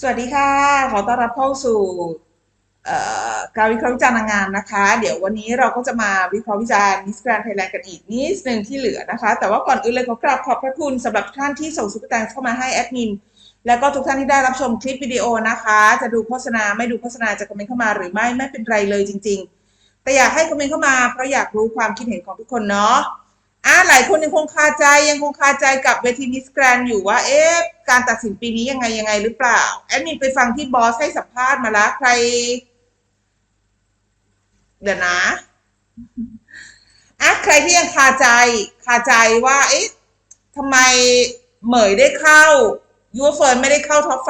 สวัสดีค่ะ ขอต้อนรับเข้าสู่การวิเคราะห์วิจารณ์งามนะคะ เดี๋ยววันนี้เราก็จะมาวิเคราะห์วิจารณ์มิสแกรนไทยแลนด์กันอีกนิดนึงที่เหลือนะคะ แต่ว่าก่อนอื่นเลยขอกราบขอบพระคุณสำหรับทุกท่านที่ส่งซุปเปอร์แตงเข้ามาให้แอดมิน แล้วก็ทุกท่านที่ได้รับชมคลิปวิดีโอนะคะ จะดูโฆษณาไม่ดูโฆษณาจะคอมเมนต์เข้ามาหรือไม่ไม่เป็นไรเลยจริง ๆ แต่อยากให้คอมเมนต์เข้ามาเพราะอยากรู้ความคิดเห็นของทุกคนเนาะ อ่าหลายคนยังคงคาใจยังคงคาใจกับเวทีมิสแกรนอยู่ว่า เอ๊ะ การตัดสินปีนี้ยังไงยังไงหรือเปล่า แอดมินไปฟังที่บอสให้สัมภาษณ์มาล้วใคร เดี๋ยวนะอะใครที่ยังคาใจ คาใจว่า เอ๊ะทำไมเหมยได้เข้ายูเฟิร์นไม่ได้เข้าท็อป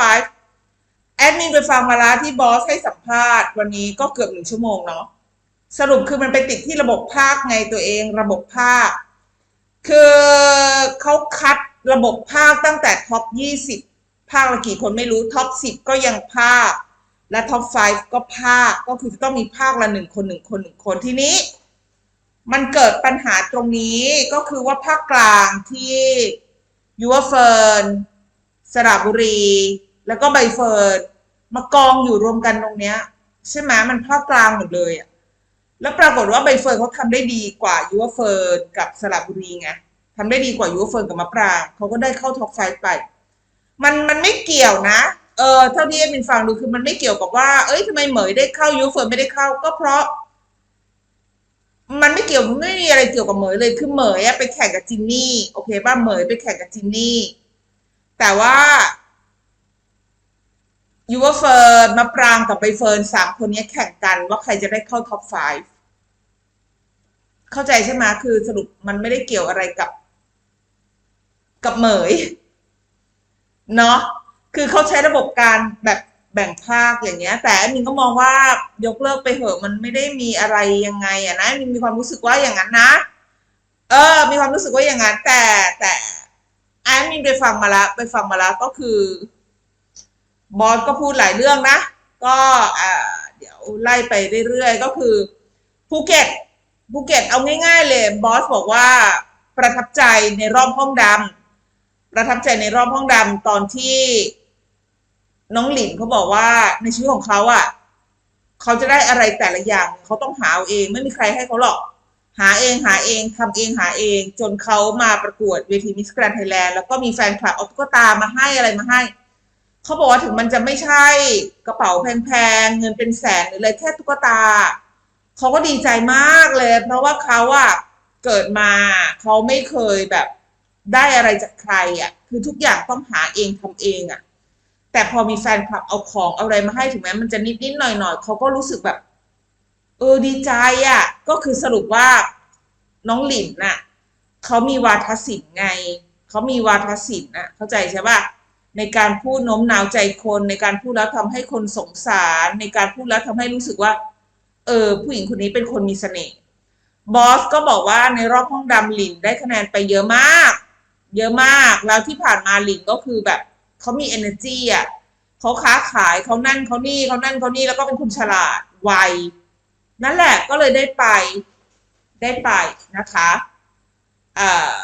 5แอดมินไปฟังมาล้วที่บอสให้สัมภาษณ์ วันนี้ก็เกือบหนึ่งชั่วโมงเนาะสรุปคือมันไปติดที่ระบบภาคไงตัวเองระบบภาค คือเขาคัดระบบภาคตั้งแต่ท็อป20 ภาคละกี่คนไม่รู้ท็อป10 ก็ยังภาค และท็อป5ก็ภาค ก็คือจะต้องมีภาคละหนึ่งคนหนึ่งคนหนึ่งคนทีนี้ มันเกิดปัญหาตรงนี้ก็คือว่าภาคกลางที่ยูเฟิร์นสระบุรี แล้วก็ใบเฟิร์นมากองอยู่รวมกันตรงเนี้ย ใช่ไหมมันภาคกลางหมดเลยอะ แล้วปรากฏว่าใบเฟิร์นเขาทำได้ดีกว่ายูวเฟิร์นกับสระบุรีไงทำได้ดีกว่ายูวเฟิร์นกับมะปรางเขาก็ได้เข้าท็อปไฟว์ไป มันมันไม่เกี่ยวนะ เออเท่าที่เอ็มฟังดูคือมันไม่เกี่ยวกับว่า เอ้ยทำไมเหมยได้เข้ายูวเฟิร์นไม่ได้เข้า ก็เพราะ มันไม่เกี่ยวไม่มีอะไรเกี่ยวกับเหมยเลยคือเหมยไปแข่งกับจินนี่โอเคป่ะเหมยไปแข่งกับจินนี่แต่ว่า ยูวเฟิร์นมะปรางกับใบเฟิร์นสามคนนี้แข่งกันว่าใครจะได้เข้าท็อปไฟว์เข้าใจใช่ไหมคือสรุปมันไม่ได้เกี่ยวอะไรกับ กับเหมย เนาะคือเขาใช้ระบบการแบบแบ่งภาคอย่างเงี้ย แต่มินก็มองว่ายกเลิกไปเหอะมันไม่ได้มีอะไรยังไงอะนะมินมีความรู้สึกว่าอย่างนั้นนะ เออ มีความรู้สึกว่าอย่างนั้นแต่แต่แอดมินไปฟังมาแล้วไปฟังมาแล้วก็คือ บอสก็พูดหลายเรื่องนะ ก็เดี๋ยวไล่ไปเรื่อยๆ ก็คือภูเก็ตภูเก็ตเอาง่ายๆเลยบอสบอกว่าประทับใจในรอบห้องดำประทับใจในรอบห้องดำตอนที่น้องหลินเขาบอกว่าในชีวิตของเขาอะ่ะเขาจะได้อะไรแต่ละอย่างเขาต้องหาเองไม่มีใครให้เขาหรอก หาเองหาเองทำเองหาเอง จนเขามาประกวดเวทีมิสแกรนด์ไทยแลนด์แล้วก็มีแฟนคลับเอาตุ๊กตามาให้อะไรมาให้ เขาบอกว่าถึงมันจะไม่ใช่กระเป๋าแพงๆเงินเป็นแสนหรืออะไรแค่ตุ๊กตาเขาก็ดีใจมากเลย เพราะว่าเขาอะเกิดมาเขาไม่เคยแบบได้อะไรจากใครอะคือทุกอย่างต้องหาเองทำเองอะแต่พอมีแฟนคลับเอาของเอาอะไรมาให้ถึงแม้มันจะนิดๆหน่อยๆเขาก็รู้สึกแบบ เออดีใจอะก็คือสรุปว่าน้องหลินน่ะเขามีวาทศิลป์ไงเขามีวาทศิลป์น่ะเข้าใจใช่ปะ ในการพูดโน้มน้าวใจคน ในการพูดแล้วทำให้คนสงสาร ในการพูดแล้วทำให้รู้สึกว่า เออ ผู้หญิงคนนี้เป็นคนมีเสน่ห์บอสก็บอกว่าในรอบห้องดำหลินได้คะแนนไปเยอะมาก เยอะมากแล้วที่ผ่านมาหลินก็คือแบบเขามี energy อะเขาค้าขายเขานั่นเขานี่เขานั่นเขานี่แล้วก็เป็นคนฉลาดไวนั่นแหละก็เลยได้ไปได้ไปนะคะอ่า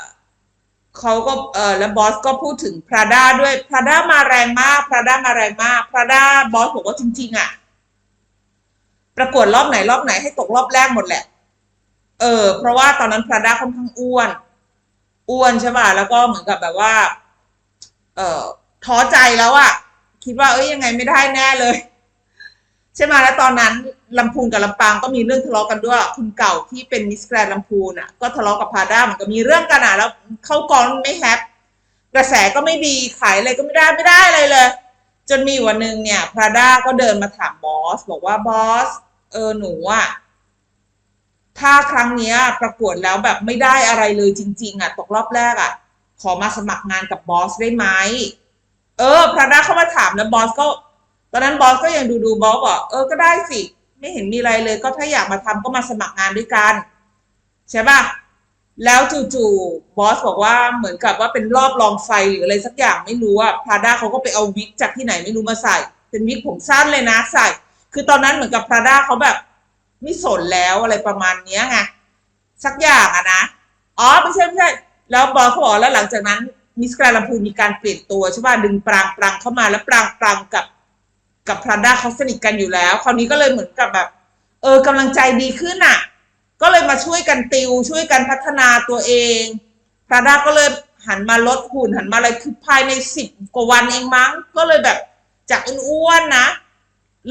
เขาก็เออแล้วบอสก็พูดถึงพราด้าด้วยพราด้ามาแรงมากพราด้ามาแรงมากพราด้าบอสบอกว่าจริง ๆอะ ประกวดรอบไหนรอบไหนให้ตกรอบแรกหมดแหละ เออ เพราะว่าตอนนั้นพราด้าค่อนข้างอ้วน อ้วนใช่ป่ะแล้วก็เหมือนกับแบบว่า เออท้อใจแล้วอะคิดว่าเอ้ยยังไงไม่ได้แน่เลย ใช่ไหมแล้วตอนนั้นลำพูนกับลำปางก็มีเรื่องทะเลาะกันด้วยคุณเก่าที่เป็นมิสแกรนลำพูนอะก็ทะเลาะกับพาด้ามือนกับมีเรื่องกันอะแล้วเข้ากองไม่แฮปกระแสก็ไม่ดีขายอะไรก็ไม่ได้ไม่ได้อะไรเลย จนมีวันหนึ่งเนี่ยพาด้าก็เดินมาถามบอส บอกว่าบอสเออหนูอะถ้าครั้งเนี้ยประกวดแล้วแบบไม่ได้อะไรเลยจริง ๆ อะ ตกรอบแรกอะ ขอมาสมัครงานกับบอสได้ไหมเออพราด้าเข้ามาถามแล้วบอสก็ ตอนนั้นบอสก็ยังดูดูบอสบอกเออก็ได้สิ ไม่เห็นมีอะไรเลย ก็ถ้าอยากมาทำก็มาสมัครงานด้วยกัน ใช่ป่ะแล้วจู่ๆบอสบอกว่าเหมือนกับว่าเป็นรอบรองไฟหรืออะไรสักอย่างไม่รู้อะพราด้าเขาก็ไปเอาวิกจากที่ไหนไม่รู้มาใส่ เป็นวิกผมสั้นเลยนะใส่ คือตอนนั้นเหมือนกับพราด้าเขาแบบไม่สนแล้วอะไรประมาณเนี้ยไงสักอย่างอะนะอ๋อไม่ใช่ไม่ใช่แล้วบอสเขาบอกแล้วหลังจากนั้นมิสแกรนลำพูนมีการเปลี่ยนตัวใช่ป่ะดึงปรางปรางเข้ามาแล้วปรางปรางกับ กับพราด้าเขาสนิทกันอยู่แล้ว คราวนี้ก็เลยเหมือนกับแบบ เออกำลังใจดีขึ้นอะ ก็เลยมาช่วยกันติว ช่วยกันพัฒนาตัวเองพราด้าก็เลยหันมาลดหุ่นหันมาอะไรคือภายในสิบกว่าวันเองมั้ง ก็เลยแบบจากอ้วนๆนะ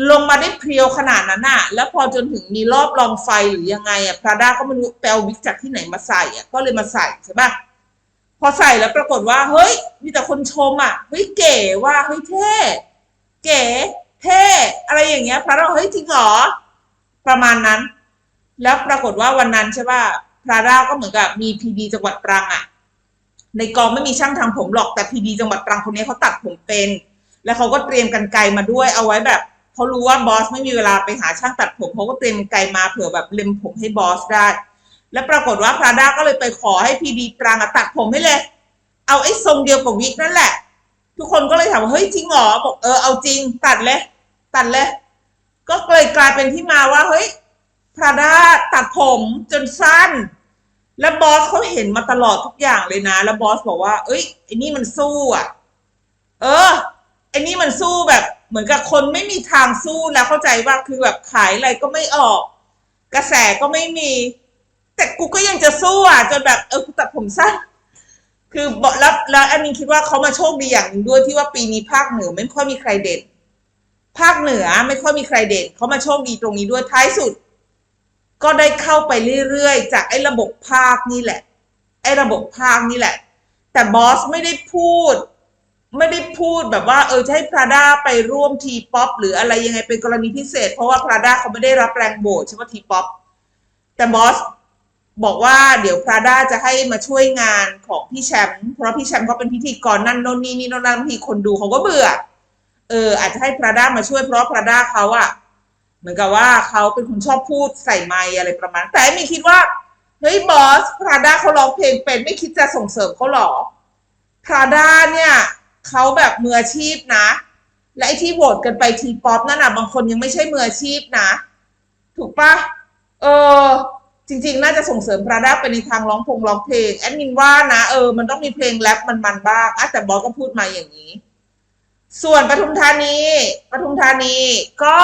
ลงมาได้เพรียวขนาดนั้นน่ะแล้วพอจนถึงมีรอบลองไฟหรือยังไงอะพราด้าก็ไม่รู้แปลวิกจากที่ไหนมาใส่อะก็เลยมาใส่ใช่ปะพอใส่แล้วปรากฏว่า เฮ้ย มีแต่คนชมอะเฮ้ยเก๋ว่าเฮ้ยเท่เก๋ เท่อะไรอย่างเงี้ย พระเราเฮ้ยจริงเหรอประมาณนั้น แล้วปรากฏว่าวันนั้นใช่ป่ะพราด้าก็เหมือนกับมีพีดีจังหวัดตรังอะในกองไม่มีช่างทำผมหรอกแต่พีดีจังหวัดตรังคนนี้เขาตัดผมเป็น แล้วเขาก็เตรียมกันไกลมาด้วยเอาไว้แบบเขารู้ว่าบอสไม่มีเวลาไปหาช่างตัดผมเขาก็เตรียมไกลมาเผื่อแบบเล็มผมให้บอสได้ แล้วปรากฏว่าพราด้าก็เลยไปขอให้พีดีตรังอะตัดผมให้เลย เอาไอ้ทรงเดียวกับวิกนั่นแหละ ทุกคนก็เลยถามว่าเฮ้ยจริงหรอบอกเออเอาจริงตัดเลย ตัดเลยก็เลยกลายเป็นที่มาว่าเฮ้ยพราดาตัดผมจนสั้น แล้วบอสเขาเห็นมาตลอดทุกอย่างเลยนะ แล้วบอสบอกว่า เอ้ยไอ้นี่มันสู้อะ เออไอ้นี่มันสู้แบบ เหมือนกับคนไม่มีทางสู้แล้วเข้าใจว่าคือแบบขายอะไรก็ไม่ออก กระแสก็ไม่มี แต่กูก็ยังจะสู้อะ จนแบบเออกูตัดผมสั้นคือบอแล้วแล้วแอดมินคิดว่าเขามาโชคดีอย่างหนึ่งด้วยที่ว่าปีนี้ภาคเหนือไม่ค่อยมีใครเด่น ภาคเหนือไม่ค่อยมีใครเด่นเขามาโชคดีตรงนี้ด้วยท้ายสุด ก็ได้เข้าไปเรื่อยๆ จากไอ้ระบบภาคนี่แหละ ไอ้ระบบภาคนี่แหละ แต่บอสไม่ได้พูด ไม่ได้พูดแบบว่า เออจะให้พราด้าไปร่วมทีป๊อปหรืออะไรยังไงเป็นกรณีพิเศษ เพราะว่าพราด้าเขาไม่ได้รับแรงโบสใช่ไหมทีป๊อปแต่บอสบอกว่าเดี๋ยวพราด้าจะให้มาช่วยงานของพี่แชมป์เพราะพี่แชมป์เขาเป็นพิธีกรนั่นโน่นนี่นี่โน่นนั่นบางทีคนดูเขาก็เบื่อ เอออาจจะให้พราด้ามาช่วยเพราะพราด้าเขาอะเหมือนกับว่าเขาเป็นคนชอบพูดใส่ไมค์อะไรประมาณ แต่ไอ้มีคิดว่าเฮ้ยบอสพราด้าเขาร้องเพลงเป็นไม่คิดจะส่งเสริมเขาหรอพราด้าเนี่ยเขาแบบมืออาชีพนะ และไอที่โหวตกันไปทีป๊อปนั่นน่ะบางคนยังไม่ใช่มืออาชีพนะ ถูกปะเออจริงๆ น่าจะส่งเสริมพราด้าไปในทางร้องพงร้องเพลงแอดมินว่านะเออมันต้องมีเพลงแรปมันๆบ้างอะแต่บอสก็พูดมาอย่างนี้ ส่วนปทุมธานีปทุมธานีก็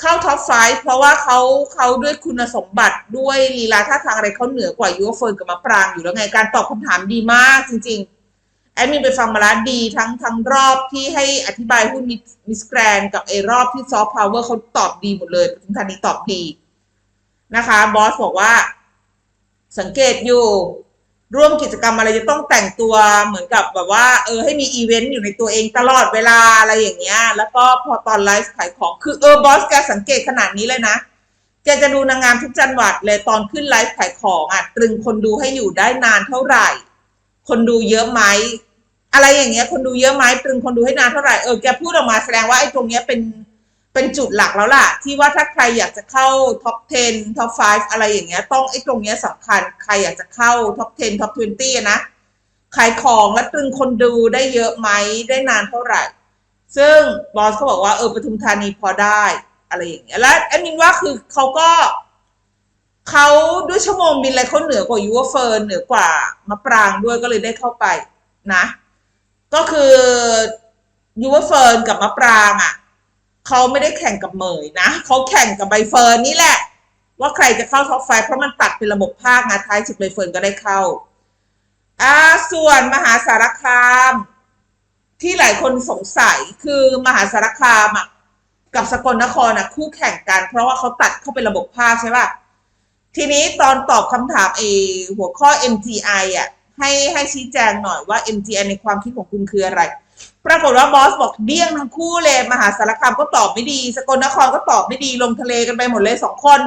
เข้าท็อปไฟเพราะว่าเขาเขาด้วยคุณสมบัติด้วยลีลาท่าทางอะไรเขาเหนือกว่ายูเฟิร์นกับมะปรางอยู่แล้วไงการตอบคำถามดีมากจริง ๆ แอดมินไปฟังมาแล้วดีทั้งทั้งรอบที่ให้อธิบายหุ้นมิสแกรนกับไอรอบที่ซอฟต์พาวเวอร์เขาตอบดีหมดเลยปทุมธานีตอบดีนะคะบอสบอกว่า สังเกตอยู่ ร่วมกิจกรรมอะไรจะต้องแต่งตัวเหมือนกับแบบว่า เออให้มีอีเวนต์อยู่ในตัวเองตลอดเวลาอะไรอย่างเงี้ย แล้วก็พอตอนไลฟ์ขายของคือเออบอสแกสังเกตขนาดนี้เลยนะแกจะดูนางงามทุกจังหวัดเลยตอนขึ้นไลฟ์ขายของอะตรึงคนดูให้อยู่ได้นานเท่าไหร่ คนดูเยอะไหมอะไรอย่างเงี้ย คนดูเยอะไหมตรึงคนดูให้นานเท่าไหร่เออแกพูดออกมาแสดงว่าไอ้ตรงเนี้ยเป็น เป็นจุดหลักแล้วล่ะ ที่ว่าถ้าใครอยากจะเข้าท็อป 10 ท็อป 5 อะไรอย่างเงี้ย ต้องไอ้ตรงเนี้ยสำคัญ ใครอยากจะเข้าท็อป 10 ท็อป 20 นะขายของและตรึงคนดูได้เยอะไหมได้นานเท่าไหร่ ซึ่งบอสเขาบอกว่าเออปทุมธานีพอได้ อะไรอย่างเงี้ย และแอดมินว่าคือเขาก็เขาด้วยชั่วโมงบินอะไรเขาเหนือกว่ายูเฟิร์นเหนือกว่ามะปรางด้วยก็เลยได้เข้าไปนะ ก็คือยูเฟิร์นกับมะปรางอะ เขาไม่ได้แข่งกับเหมยนะเขาแข่งกับใบเฟิร์นนี่แหละ ว่าใครจะเข้าท็อปไฟเพราะมันตัดเป็นระบบภาคนะท้ายสุดใบเฟิร์นก็ได้เข้าอ่าส่วนมหาสารคาม ที่หลายคนสงสัยคือมหาสารคามอะกับสกลนครอะคู่แข่งกัน เพราะว่าเขาตัดเข้าเป็นระบบภาคใช่ป่ะทีนี้ตอนตอบคำถามเอหัวข้อ MGI อะให้ให้ชี้แจงหน่อยว่า MGI ในความคิดของคุณคืออะไร ปรากฏว่าบอสบอกเดี้ยงทั้งคู่เลยมหาสารคามก็ตอบไม่ดี สกลนครก็ตอบไม่ดีลงทะเลกันไปหมดเลยสองคน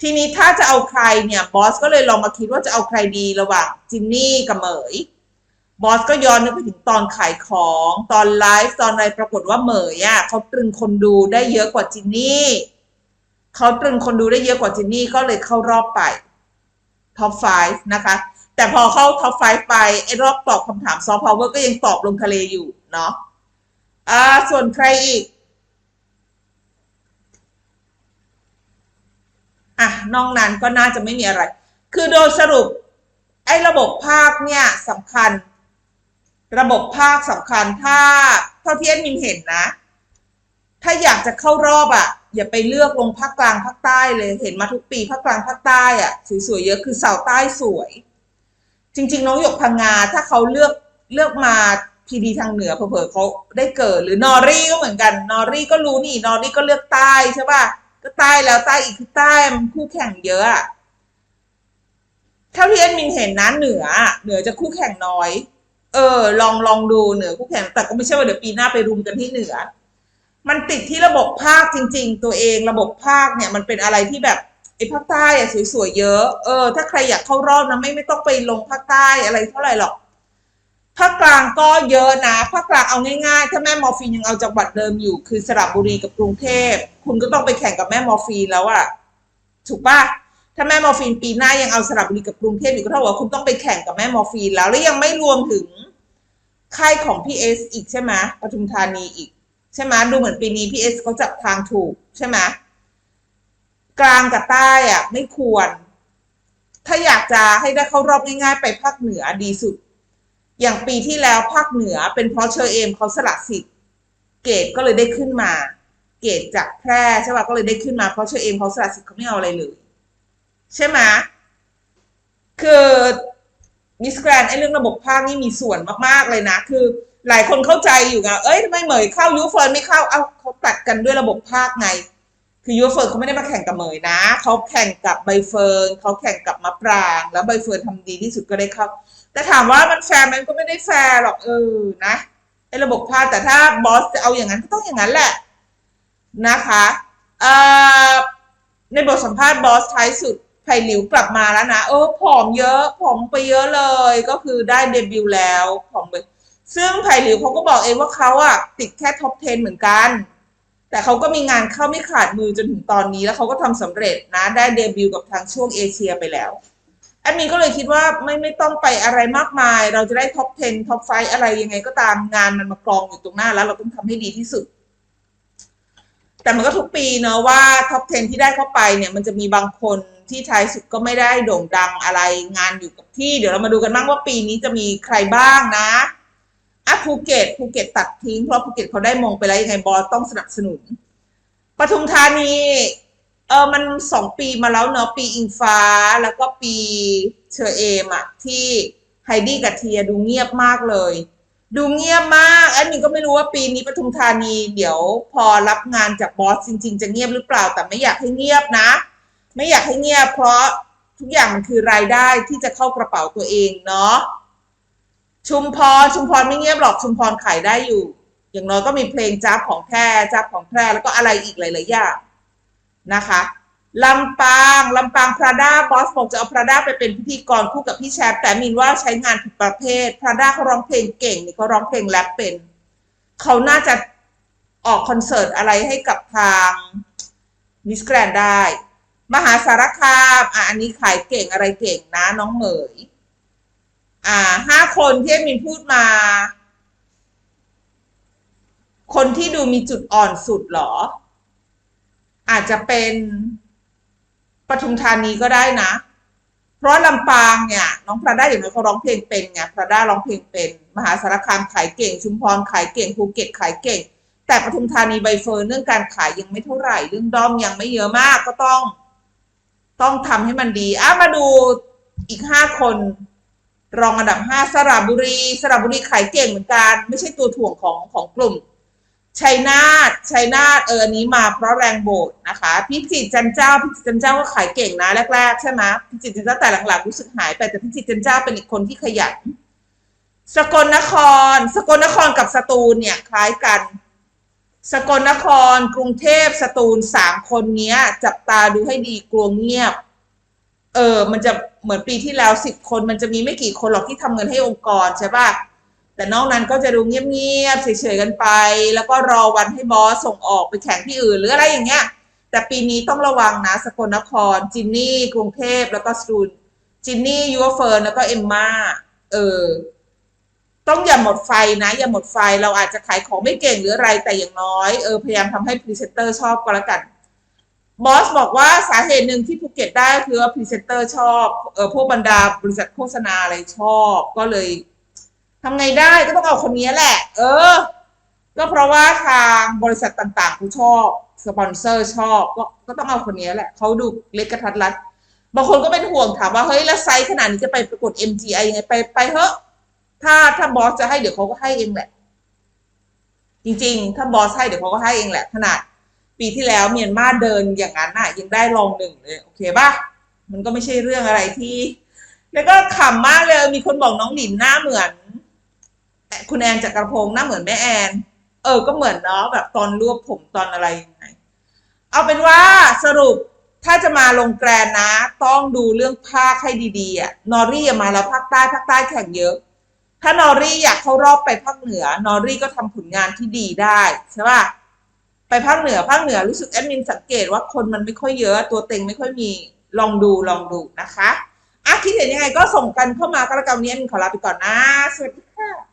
ทีนี้ถ้าจะเอาใครเนี่ยบอสก็เลยลองมาคิดว่าจะเอาใครดีระหว่างจินนี่กับเหมยบอสก็ย้อนนึกไปถึงตอนขายของตอนไลฟ์ตอนอะไรปรากฏว่าเหมยอะเขาตรึงคนดูได้เยอะกว่าจินนี่เขาตรึงคนดูได้เยอะกว่าจินนี่ก็เลยเข้ารอบไปท็อป5นะคะ แต่พอเข้าท็อป5ไปไอ้รอบตอบคำถามซอฟต์พาวเวอร์ก็ยังตอบลงทะเลอยู่ เนาะอ่าส่วนใครอีกอะนอกนั้นก็น่าจะไม่มีอะไร คือโดยสรุป ไอ้ระบบภาคเนี่ยสำคัญ ระบบภาคสำคัญถ้าเท่าที่แอดมินเห็นนะ ถ้าอยากจะเข้ารอบอะ่ะ อย่าไปเลือกลงภาคกลางภาคใต้เลยเห็นมาทุกปีภาคกลางภาคใต้อะ่ะสวยๆเยอะคือเสาใต้สวย จริง ๆ น้องหยกพังงาถ้าเขาเลือกเลือกมา พีดีทางเหนือเผลอๆเขาได้เกิดหรือนอรี่ก็เหมือนกันนอรี่ก็รู้นี่นอรี่ก็เลือกใต้ใช่ป่ะก็ใต้แล้วใต้อีกคือใต้มันคู่แข่งเยอะเท่าที่แอดมินเห็นนะเหนือ เหนือจะคู่แข่งน้อย เออ ลองลองดูเหนือคู่แข่งแต่ก็ไม่ใช่ว่าเดี๋ยวปีหน้าไปรุมกันที่เหนือ มันติดที่ระบบภาคจริง ๆ ตัวเองระบบภาคเนี่ย มันเป็นอะไรที่แบบไอ้ภาคใต้อะสวยๆเยอะ เออ ถ้าใครอยากเข้ารอบนะไม่ไม่ต้องไปลงภาคใต้อะไรเท่าไหร่หรอก ภาคกลางก็เยอะนะภาคกลางเอาง่ายๆ ถ้าแม่มอร์ฟีนยังเอาจังหวัดเดิมอยู่ คือสระบุรีกับกรุงเทพ คุณก็ต้องไปแข่งกับแม่มอร์ฟีนแล้วอะถูกปะถ้าแม่มอร์ฟีนปีหน้ายังเอาสระบุรีกับกรุงเทพอยู่ก็เท่ากับคุณต้องไปแข่งกับแม่มอร์ฟีนแล้ว แล้วยังไม่รวมถึงค่ายของพีเอสอีกใช่ไหมปทุมธานีอีก ใช่ไหมดูเหมือนปีนี้พีเอสเขาจับทางถูกใช่ไหมกลางกับใต้อะไม่ควร ถ้าอยากจะให้ได้เข้ารอบง่าย ๆ ไปภาคเหนือดีสุด อย่างปีที่แล้วภาคเหนือเป็นเพราะเชอเอมเขาสละสิทธิ์เกรดก็เลยได้ขึ้นมา เกรดจากแพร่ใช่ป่ะก็เลยได้ขึ้นมาเพราะเชอเอมเขาสละสิทธิ์เขาไม่เอาอะไรเลยใช่ไหมคือมิสแกรนไอ้เรื่องระบบภาคนี่มีส่วนมากๆเลยนะ คือหลายคนเข้าใจอยู่ไงเอ้ยทำไมเหมยเข้ายูเฟิร์นไม่เข้า เอ้าเขาตัดกันด้วยระบบภาคไง คือยูเฟิร์นเขาไม่ได้มาแข่งกับเหมยนะ เขาแข่งกับใบเฟิร์นเขาแข่งกับมะปราง แล้วใบเฟิร์นทำดีที่สุดก็ได้เข้า แต่ถามว่ามันแฟร์มันก็ไม่ได้แฟร์หรอกเออนะไอ้ระบบภาคแต่ถ้าบอสจะเอาอย่างนั้นก็ต้องอย่างนั้นแหละ นะคะเอ่อในบทสัมภาษณ์บอสท้ายสุดไผ่หลิวกลับมาแล้วนะเออผอมเยอะผอมไปเยอะเลย ก็คือได้เดบิวต์แล้วผอมไปซึ่งไผ่หลิวเขาก็บอกเองว่าเขาอะติดแค่ท็อป 10 เหมือนกัน แต่เขาก็มีงานเข้าไม่ขาดมือจนถึงตอนนี้แล้วเขาก็ทำสำเร็จนะได้เดบิวต์กับทางช่วงเอเชียไปแล้ว แอดมินก็เลยคิดว่าไม่ไม่ต้องไปอะไรมากมาย เราจะได้ท็อป 10 ท็อป 5 อะไรยังไงก็ตามงานมันมากรองอยู่ตรงหน้าแล้วเราต้องทำให้ดีที่สุด แต่มันก็ทุกปีเนอะว่าท็อป 10 ที่ได้เข้าไปเนี่ยมันจะมีบางคนที่ท้ายสุดก็ไม่ได้โด่งดังอะไรงานอยู่กับที่ เดี๋ยวเรามาดูกันบ้างว่าปีนี้จะมีใครบ้างนะอะภูเก็ตภูเก็ตตัดทิ้งเพราะภูเก็ตเขาได้มงไปแล้วยังไงบอสต้องสนับสนุนปทุมธานี ออมันสองปีมาแล้วเนอะปีอิงฟ้าแล้วก็ปีเชอเอมอะที่ไฮดี้กับเทียดูเงียบมากเลย ดูเงียบมากแอดมินก็ไม่รู้ว่าปีนี้ปทุมธานีเดี๋ยวพอรับงานจากบอสจริง ๆ จะเงียบหรือเปล่า แต่ไม่อยากให้เงียบนะ ไม่อยากให้เงียบ เพราะทุกอย่างมันคือรายได้ที่จะเข้ากระเป๋าตัวเองเนาะชุมพรชุมพรไม่เงียบหรอกชุมพรขายได้อยู่ อย่างน้อยก็มีเพลงจ้าบของแท้จ้าบของแพร่แล้วก็อะไรอีกหลายๆอย่าง นะคะลำปางลำปางพราด้าบอสบอกจะเอาพราด้าไปเป็นพิธีกรคู่กับพี่แชปแต่มินว่าใช้งานผิดประเภทพราด้าเขาร้องเพลงเก่งนี่เขาร้องเพลงแรปเป็นเขาน่าจะออกคอนเสิร์ตอะไรให้กับทางมิสแกรนได้ มหาสารคามอะอันนี้ขายเก่งอะไรเก่งนะน้องเหมย อ่าห้าคนที่มินพูดมา คนที่ดูมีจุดอ่อนสุดหรอ อาจจะเป็นปทุมธานีก็ได้นะ เพราะลำปางเนี่ย น้องพระด้าอย่างน้อยเขาร้องเพลงเป็นไงพระด้าร้องเพลงเป็น มหาสารคามขายเก่ง ชุมพรขายเก่งภูเก็ตขายเก่ง แต่ปทุมธานีใบเฟิร์นเรื่องการขายยังไม่เท่าไหร่ เรื่องด้อมยังไม่เยอะมากก็ต้อง ต้องทำให้มันดีอะมาดูอีกห้าคน รองอันดับห้าสระบุรี สระบุรีขายเก่งเหมือนกัน ไม่ใช่ตัวถ่วงของของกลุ่ม ชัยนาทชัยนาทเออนี้มาเพราะแรงโบสนะคะ พิจิตจันเจ้าพิจิตจันเจ้าก็ขายเก่งนะแรกๆใช่ไหมพิจิตจันเจ้าแต่หลังๆรู้สึกหายไปแต่พิจิตจันเจ้าเป็นอีกคนที่ขยันสกลนคร สกลนครกับสตูลเนี่ยคล้ายกัน สกลนคร กรุงเทพสตูลสามคนเนี้ย จับตาดูให้ดีกลัวเงียบ เออ มันจะเหมือนปีที่แล้วสิบคน มันจะมีไม่กี่คนหรอกที่ทำเงินให้องค์กรใช่ปะ แต่นอกนั้นก็จะดูเงียบๆเฉยๆกันไป แล้วก็รอวันให้บอสส่งออกไปแข่งที่อื่นหรืออะไรอย่างเงี้ย แต่ปีนี้ต้องระวังนะสกลนคร จินนี่กรุงเทพแล้วก็สตูลจินนี่ยูเฟิร์นแล้วก็เอมมาเออต้องอย่าหมดไฟนะ อย่าหมดไฟเราอาจจะขายของไม่เก่งหรืออะไรแต่อย่างน้อยเออพยายามทำให้พรีเซนเตอร์ชอบก็แล้วกันบอสบอกว่าสาเหตุหนึ่งที่ภูเก็ตได้คือว่าพรีเซนเตอร์ชอบเออพวกบรรดาบริษัทโฆษณาอะไรชอบก็เลย ทำไงได้ก็ต้องเอาคนนี้แหละ เออ ก็เพราะว่าทางบริษัทต่างๆเขาชอบ สปอนเซอร์ชอบ ก็ก็ต้องเอาคนนี้แหละ เขาดูเล็กกระทัดรัด บางคนก็เป็นห่วงถามว่าเฮ้ยแล้วไซส์ขนาดนี้จะไปประกวด MGI ยังไงไปไปเถอะถ้าถ้าบอสจะให้เดี๋ยวเขาก็ให้เองแหละ จริง ๆ ถ้าบอสให้เดี๋ยวเขาก็ให้เองแหละ ขนาดปีที่แล้วเมียนมาเดินอย่างนั้นน่ะ ยังได้รองหนึ่งเลยโอเคป่ะมันก็ไม่ใช่เรื่องอะไรที่ แล้วก็ขำมากเลยมีคนบอกน้องหลินหน้าเหมือน คุณแอนจากกระพงษ์หน้าเหมือนแม่แอน เออ ก็เหมือนเนาะแบบตอนรวบผมตอนอะไรยังไง เอาเป็นว่าสรุปถ้าจะมาลงแกรนนะ ต้องดูเรื่องภาคให้ดีๆอะนอรี่อะมาแล้วภาคใต้ภาคใต้แข่งเยอะ ถ้านอรี่อยากเข้ารอบไปภาคเหนือนอรี่ก็ทำผลงานที่ดีได้ใช่ป่ะไปภาคเหนือภาคเหนือรู้สึกแอดมินสังเกตว่าคนมันไม่ค่อยเยอะตัวเต็งไม่ค่อยมีลองดูลองดูนะคะอะคิดเห็นยังไงก็ส่งกันเข้ามาก็แล้วกันวันนี้แอดมินขอลาไปก่อนนะสวัสดีค่ะ